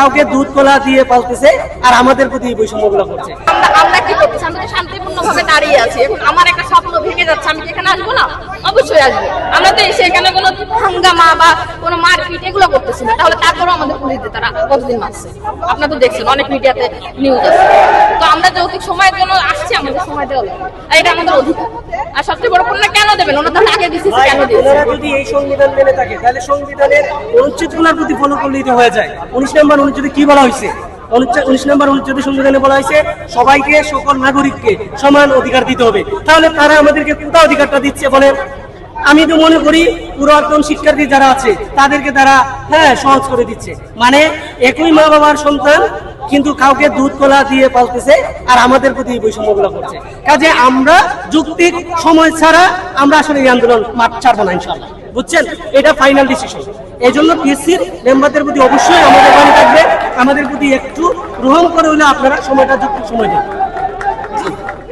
কাউকে দুধ কলা দিয়ে পালতেছে আর আমাদের প্রতি এই বৈষম্যগুলো করছে আমরা কি আমরা দাঁড়িয়ে আছি। এখন আমার একটা স্বপ্ন ভেঙে যাচ্ছে। আমি এখানে আসব না? অবশ্যই আসব। আমরা তো এসে এখানে কোনো হাঙ্গামা বা কোনো মারপিট এগুলো করতেছি না। তাহলে তারপরেও আমাদের পুলিশ দিয়ে তারা কতদিন মারছে? আপনারা তো দেখছেন, অনেক মিডিয়াতে নিউজ আছে। তো আমরা যৌক্তিক সময়ের জন্য আসছি, আমাদের সময় দেওয়া এটা আমাদের অধিকার। আর সবচেয়ে বড় পণ্য কেন দেবেন? ওনার তাহলে কেন দিয়েছে ওনারা যদি এই সংবিধান মেনে থাকে তাহলে সংবিধানের অনুচ্ছেদগুলোর প্রতি ফলো হয়ে যায়। উনিশ নম্বর অনুচ্ছেদে কি বলা হয়েছে? উনিশ নম্বর অনুচ্ছেদে সংবিধানে বলা হয়েছে সবাইকে সকল নাগরিককে সমান অধিকার দিতে হবে। তাহলে তারা আমাদেরকে কোথা অধিকারটা দিচ্ছে বলেন আমি তো মনে করি পুরাতন শিক্ষার্থী যারা আছে তাদেরকে তারা হ্যাঁ সহজ করে দিচ্ছে। মানে একই মা বাবার সন্তান কিন্তু কাউকে দুধ কলা দিয়ে পালতেছে আর আমাদের প্রতি এই বৈষম্যগুলো করছে। কাজে আমরা যুক্তিক সময় ছাড়া আমরা আসলে এই আন্দোলন মাঠ ছাড়বো না ইনশাল্লাহ বুঝছেন? এটা ফাইনাল ডিসিশন এই জন্য পিএসসির মেম্বারদের প্রতি অবশ্যই আমাদের মনে থাকবে। আমাদের প্রতি একটু গ্রহণ করে হলে আপনারা সময়টা যুক্তির সময় দিন।